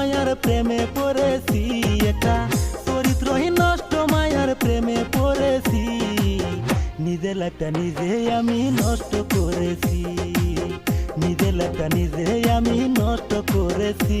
মায়ার প্রেমে পড়েছি এটা। চরিত্রহীন নষ্ট মায়ার প্রেমে পড়েছি। নিজের লাইফটা নিজে আমি নষ্ট করেছি। নিজের লাইফটা নিজে আমি নষ্ট করেছি।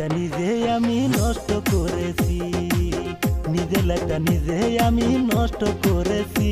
লাইফটা নিজে আমি নষ্ট করেছি। নিজের লাইফটা নিজে আমি নষ্ট করেছি।